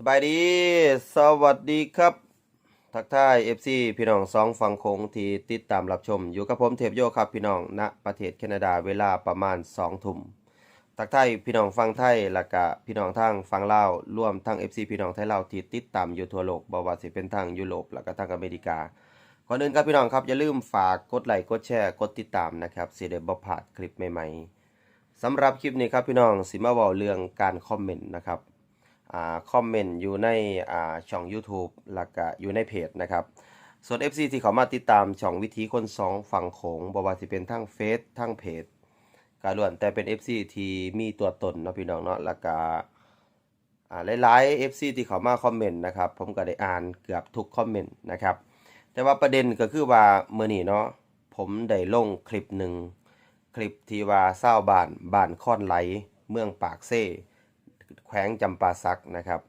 สบายดี สวัสดีครับ ทักทาย FC พี่น้องสองฝั่งโขงที่ติดตามรับชม อยู่กับผมเทพโยครับพี่น้องณประเทศแคนาดาเวลาประมาณ2ทุ่มทักทายพี่น้องฟังไทยและก็พี่น้องทางฟังเล่าวรวมทั้ง FC พี่น้องไทยเล่าวที่ติดตามอยู่ทั่วโลกบ่ว่าสิเป็นทางยุโรปและก็ทางอเมริกาก่อนอื่นครับพี่น้องครับอย่าลืมฝากกดไลค์กดแชร์กดติดตามนะครับสิได้บ่พลาดคลิปใหม่ๆสำหรับคลิปนี้ครับพี่น้องสิมาเว้าเรื่องการคอมเมนต์นะครับ คอมเมนต์อยู่ในอ่าช่อง YouTube แล้วก็อยู่ในเพจนะครับ ส่วน FC ที่เขามาติดตามช่องวิธีคนสองฝั่งโขงบว่าสิเป็นทั้งเฟซทั้งเพจก็ล้วนแต่เป็น FC ที่มีตัวตนเนาะพี่น้องเนาะแล้วก็อ่าหลายๆ FC ที่เขามาคอมเมนต์นะครับ ผมก็ได้อ่านเกือบทุกคอมเมนต์นะครับ แต่ว่าประเด็นก็คือว่าเมื่อนี้เนาะผมได้ลงคลิปหนึ่งคลิปที่ว่าเศร้าบ้านบ้านค่อนไหลเมืองปากเซ่ แขวงจำปาสักนะครับ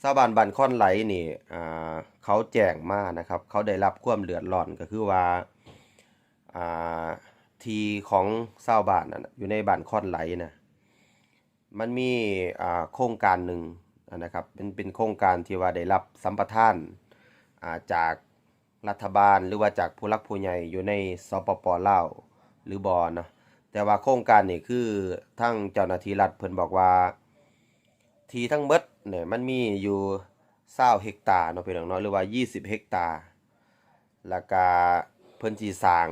เศร้าวบ้านบ้านค่อนไหลนี่เขาแจ้งมานะครับ เขาได้รับความเดือดร้อนก็คือว่าทีของเศร้าวบ้านนะอยู่ในบ้านค่อนไหลนะมันมีโครงการหนึ่งนะครับเป็นเป็นโครงการที่ว่าได้รับสัมปทานาจากรัฐบาลหรือว่าจากผู้รักผู้ใหญ่อยู่ในสปปลาวหรือบอเนาะแต่ว่าโครงการนี่คือทั้งเจ้าหน้าที่รัฐเพิ่นบอกว่า ทีทั้งเบิดเนี่ยมันมีอยู่20เฮกตาร์เนาะพี่น้องเนาะหรือว่า 20 เฮกตาร์แล้วก็เพิ่นสิสร้าง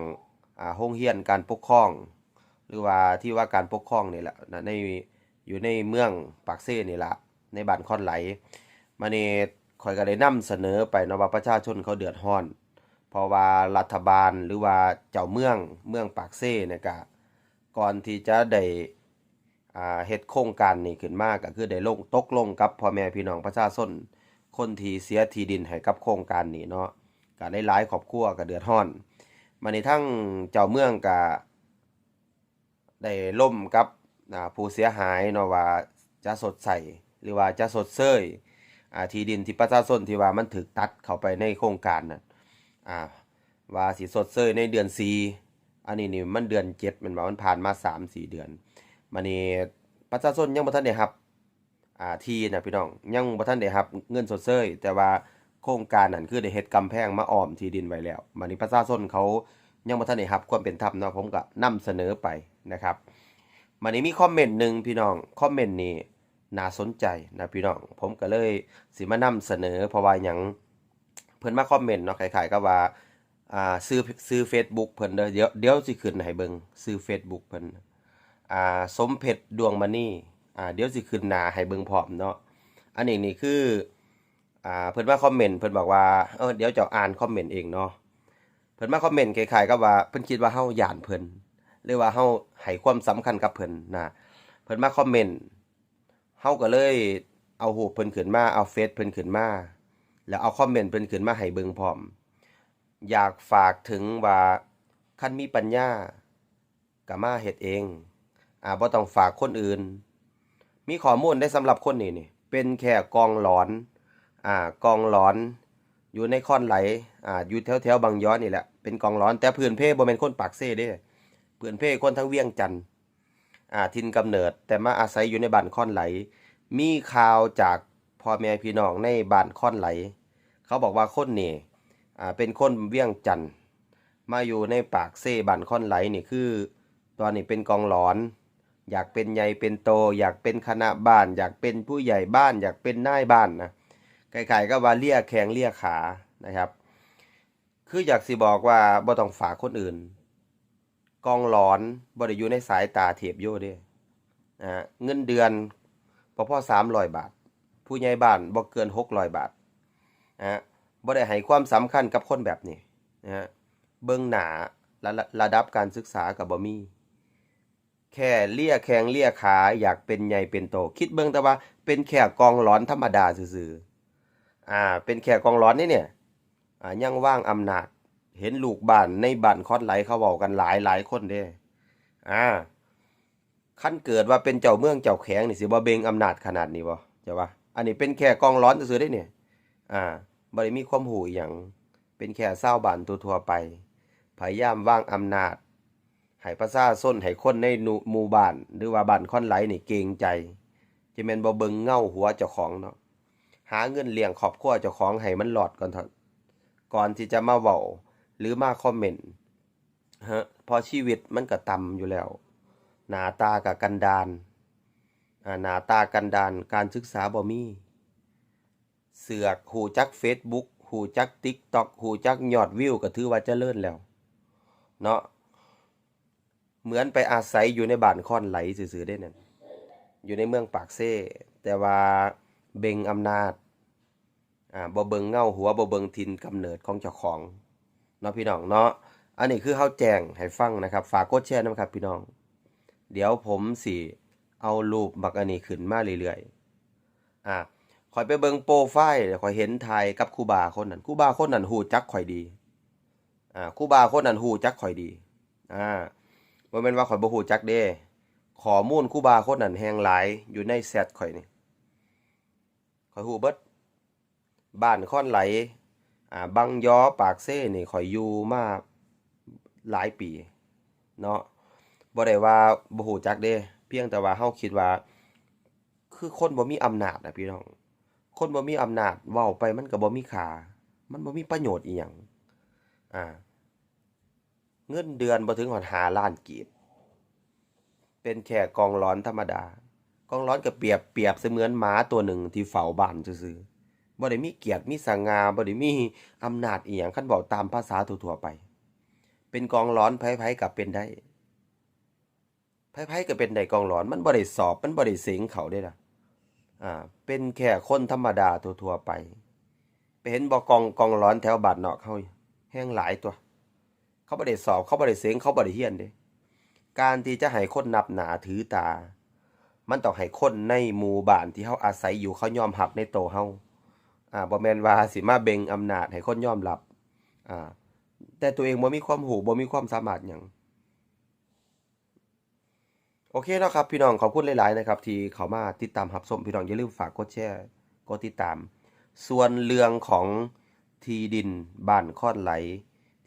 อ่าโรงเรียนการปกครอง หรือว่าที่ว่าการปกครองนี่แหละนะในอยู่ในเมืองปากเซ่นี่ละในบ้านคอนไหลมานี่ข่อยก็ได้นำเสนอไปเนาะว่าประชาชนเขาเดือดร้อน เพราะว่ารัฐบาลหรือว่าเจ้าเมืองเมืองปากเซ่เนี่ยก็ก่อนที่จะได้ เฮ็ดโครงการนี้ขึ้นมาก็คือได้ลงตกลงกับพ่อแม่พี่น้องประชาชนคนที่เสียที่ดินให้กับโครงการนี้เนาะก็หลายๆครอบครัวก็เดือดร้อนมาในทั้งเจ้าเมืองก็ได้ล่มกับผู้เสียหายเนาะว่าจะสดใสหรือว่าจะสดเซยที่ดินที่ประชาชนที่ว่ามันถูกตัดเข้าไปในโครงการน่ะอ่าว่าสิสดเซยในเดือนสีอันนี้นี่มันเดือนเจ็ดมันว่ามันผ่านมาสามสี่เดือน มานี่ประชาชนยังบ่ทันได้รับอ่าที่นะพี่น้องยังบ่ทันได้รับเงินสดเซยแต่ว่าโครงการนั้นคือได้เฮ็ดกำแพงมาอ้อมที่ดินไว้แล้วมานี่ประชาชนเขายังบ่ทันได้รับความเป็นธรรมเนาะผมก็นำเสนอไปนะครับมานี่มีคอมเมนต์หนึ่งพี่น้องคอมเมนต์นี้น่าสนใจนะพี่น้องผมก็เลยสิมานำเสนอเพราะว่าหยังเพิ่นมาคอมเมนต์เนาะคล้ายๆกับว่าอ่าซื้อซื้อ Facebook เพิ่นเด้อเดี๋ยวเดี๋ยวสิขึ้นให้เบิ่งซื้อ Facebook เพิ่น อ่าสมเพชรดวงมณีอ่าเดี๋ยวสิขึ้นหนาให้เบิ่งพร้อมเนาะอันนี้นี่คืออ่าเพิ่นมาคอมเมนต์เพิ่นบอกว่าเออเดี๋ยวจะอ่านคอมเมนต์เองเนาะเพิ่นมาคอมเมนต์คล้ายๆกับว่าเพิ่นคิดว่าเฮาหยานเพิ่นหรือว่าเฮาให้ความสำคัญกับเพิ่นนะเพิ่นมาคอมเมนต์เฮาก็เลยเอารูเพิ่นขึ้นมาเอาเฟซเพิ่นขึ้นมาแล้วเอาคอมเมนต์เพิ่นขึ้นมาให้เบิ่งพร้อม อยากฝากถึงว่าคันมีปัญญาก็มาเฮ็ดเอง อ่าบ่ต้องฝากคนอื่น มีข้อมูลได้สำหรับคนนี้นี่ เป็นแค่กองหลอน อ่ากองหลอนอยู่ในค่อนไหล อ่า อยู่แถวๆบางย้อนนี่แหละ เป็นกองหลอน แต่พื้นเพบ่แม่นคนปากเซ่เด้พื้นเพคนทั้งเวียงจันทน์อ่า ทินกำเนิด แต่มาอาศัยอยู่ในบ้านค่อนไหล มีข่าวจากพ่อแม่พี่น้องในบ้านค่อนไหล เขาบอกว่าคนนี่ อ่า เป็นคนเวียงจันทน์มาอยู่ในปากเซ่บันค่อนไหลนี่คือ ตอนนี้เป็นกองหลอน อยากเป็นใหญ่เป็นโต อยากเป็นคณะบ้าน อยากเป็นผู้ใหญ่บ้าน อยากเป็นนายบ้านนะคล้ายๆก็ว่าเลียแขงเลียขานะครับ คืออยากสิบอกว่าบ่ต้องฝากคนอื่น กองหลอนบ่ได้อยู่ในสายตาเทียบโยเด้นะฮะเงินเดือนพอพอสามร้อยบาท ผู้ใหญ่บ้านบ่เกินหกร้อยบาทนะฮะบ่ได้ให้ความสำคัญกับคนแบบนี้นะฮะเบิ่งหน้าระระดับการศึกษากับบ่มี ค่เลี่ยแข้งเลี่ยขาอยากเป็นใหญ่เป็นโต คิดเบิ่งแต่ว่า เป็นแค่กองหลอนธรรมดาซื่อๆอ่า เป็นแค่กองหลอนนี่เนี่ยอ่ายังว่างอำนาจ เห็นลูกบ้านในบ้านคอดไหลเขาเว้ากันหลายหลายคนเด้อ่าคันเกิดว่าเป็นเจ้าเมืองเจ้าแขงนี่สิบ่เบ่งอำนาจขนาดนี้บ่เจ้าว่า อันนี้เป็นแค่กองหลอนซื่อๆได้เนี่ย อ่าบ่ได้มีความหูอย่างเป็นแค่เศร้าบ้านทั่วๆไปพยายามว่างอำนาจ ให้ประชาชนให้คนในหนูมู่บ้าน หรือว่าบ้านค่อนไหลนี่เกรงใจจะแม่นบ่เบิ่งเง่าหัวเจ้าของเนาะหาเงินเลี้ยงครอบครัวเจ้าของให้มันหลอดก่อนเถอะก่อนที่จะมาเว้าหรือมาคอมเมนต์ฮะพอชีวิตมันก็ต่ำอยู่แล้ว หน้าตากับกันดานอ่าหน้าตากันดานการศึกษาบ่มีเสือกหูจัก Facebook หูจัก TikTok หูจักยอดวิวก็ถือว่าเจริญแล้ว เนาะ เหมือนไปอาศัยอยู่ในบ้านค่อนไหลซื่อๆได้นั่นอยู่ในเมืองปากเซ่แต่ว่าเบ่งอำนาจอ่าบ่เบิงเง่าหัวบ่เบิงทินกำเนิดของเจ้าของเนาะพี่น้องเนาะอันนี้คือเฮาแจ้งให้ฟังนะครับ ฝากกดแชร์นะครับ พี่น้อง เดี๋ยวผมสิเอารูปบักอันนี้ขึ้นมาเรื่อยๆอ่าคอยไปเบิงโปรไฟล์คอยเห็นถ่ายกับคูบาคนนั้นคูบาคนนั้นฮูจักข่อยดีอ่าคูบาคนนั้นฮูจักข่อยดีอ่า บ่แม่นว่าข่อยบ่ฮู้จักเด้ข้อมูลครูบาคนนั้นแฮงหลายอยู่ในแชทข่อยนี่ข่อยฮู้เบิดบ้านค่อนไหลอ่าบังยอปากเซ่นี่ข่อยอยู่มาหลายปี เนาะบ่ได้ว่าบ่ฮู้จักเด้เพียงแต่ว่าเฮาคิดว่า คือคนบ่มีอำนาจนะพี่น้อง คนบ่มีอำนาจเว้าไปมันก็บ่มีค่ามันบ่มีประโยชน์อีหยังอ่า เงินเดือนบ่ถึงฮอด5ล้านกีบ เป็นแค่กองร้อนธรรมดากองร้อนก็เปรียบเปรียบเสมือนหมาตัวหนึ่งที่เฝ้าบ้านซื่อๆบ่ได้มีเกียรติมีสง่าบ่ได้มีอำนาจอีหยังคันเว้าตามภาษาทั่วๆไป เป็นกองร้อนไผๆก็เป็นได้ไพ่ๆก็เป็นได้กองหลอนมันบ่ได้สอบมันบ่ได้เสิงเขาได้ล่ะอ่า เป็นแค่คนธรรมดาทั่วๆไป ไปเห็นบ่กองกองหลอนแถวบ้านนอกเฮาแห้งหลายตัว เขาบ่ได้สอบเขาบ่ได้เสิงเขาบ่ได้เฮียนเด้การที่จะให้คนนับหนาถือตา มันต้องให้คนในหมู่บ้านที่เฮาอาศัยอยู่เขายอมรับในโตเฮาอ่าบ่แม่นว่าสิมาเบ่งอำนาจให้คนยอมรับอ่าแต่ตัวเองบ่มีความรู้บ่มีความสามารถหยังโอเคเนาะครับ พี่น้องขอบคุณหลาย ๆ นะครับ ที่เขามาติดตามรับชมพี่น้องอย่าลืมฝากกดแชร์กดติดตาม ส่วนเรื่องของที่ดินบ้านคอนไหล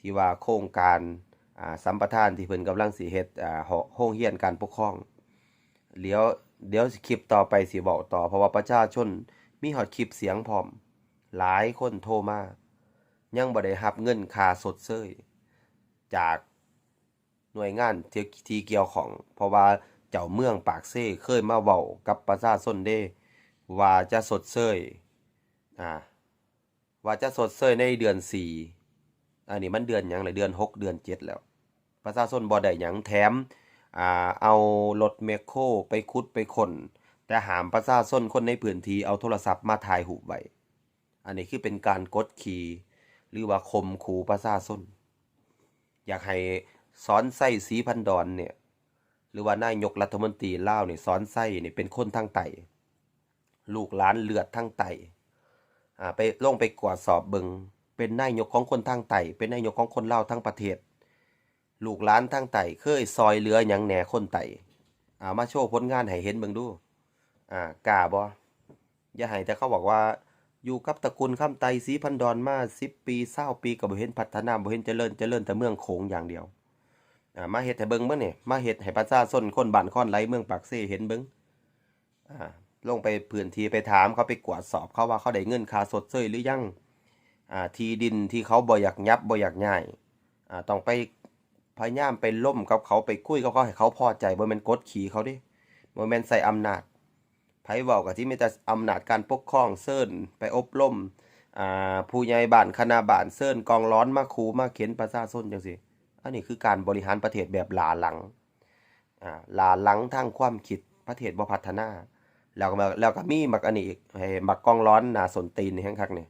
ที่ว่าโครงการสัมปทานที่เพิ่นกำลังสิเฮ็ดอ่าหองเรียนการปกครองเดี๋ยวเดี๋ยวคลิปต่อไปสิบอกต่อ เพราะว่าประชาชนมีฮอดคลิปเสียงพร้อม หลายคนโทรมา ยังบ่ได้รับเงินค่าสดเซยจากหน่วยงานที่ที่เกี่ยวของ เพราะว่าเจ้าเมืองปากเซ่เคยมาเว้ากับประชาชนเด้ ว่าจะสดเซยอ่าว่าจะสดเซยในเดือน4 อันนี้มันเดือนหยังเลยเดือน 6 เดือน 7 แล้ว ประชาชนบ่ได้หยังแถมอ่าเอารถแมคโครไปขุดไปขนแต่หามประชาชนคนในพื้นที่เอาโทรศัพท์มาถ่ายรูไว้อันนี้คือเป็นการกดขี่หรือว่าข่มขู่ประชาชนอยากให้สอนไส้สีพันดอนเนี่ยหรือว่านายกรัฐมนตรีเล่าวนี่ยสอนไส้เนี่ยเป็นคนทางไตลูกหลานเลือดทางไตอ่าไปลงไปกวาดสอบเบิง เป็นนายกของคนทางไตเป็นนายกของคนเลาทั้งประเทศ ลูกหลานทางไตเคยซอยเหลือหยังแหน่คนไตอ่ามาโชว์ผลงานให้เห็นเบิงดู อ่ากล้าบ่อย่าให้แต่เขาบอกว่า อยู่กับตระกูลคำไตสีพันดอนมา10ปี20ปีก็บ่เห็นพัฒนาบ่เห็นเจริญเจริญแต่เมืองโขงอย่างเดียว อ่ามาเฮ็ดให้เบิ่งเบิ่งนี่มาเฮ็ดให้ประชาชนคนบ้านค้อนไหลเมืองปากเซ่เห็นเบิ่งอ่าลงไปพื้นที่ไปถามเขาไปกวดสอบเขาว่าเขาได้เงินค่าสดเซยหรือยัง ทีดินที่เขาบ่อยากยับบ่อยากย้ายอ่ต้องไปพยายามไปล่มกับเขาไปคุยกับเขาให้เขาพอใจบ่แม่นกดขี่เขาดิบ่แม่นใส่อำนาจไผเว้าก็ที่มีแต่อำนาจการปกครองเซิ้นไปอบรมอ่าผู้ใหญ่บ้านคณะบ้านเซิ้นกองร้อนมาคูมาเข็นประชาชนจังซี่อันนี้คือการบริหารประเทศแบบหลาหลังอ่าหลาหลังทางความคิดประเทศบ่พัฒนา แล้วก็แล้วก็มีบักอันนี้อีกให้บักกองร้อนนาสนตีนนี่งคักนี่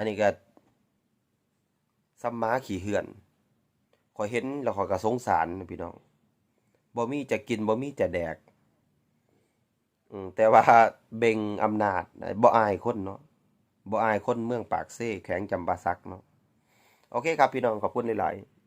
อันนี้ก็ซัมมาขี่เหือนขอยเห็นแล้วขอยก็สงสารพี่น้องบ่มีจะกินบ่มีจะแดกอืมแต่ว่าเบ่งอำนาจบ่อายคนเนาะบ่อายคนเมืองปากเซ่แข็งจำปาสักเนาะโอเคครับพี่น้องขอบคุณหลายๆ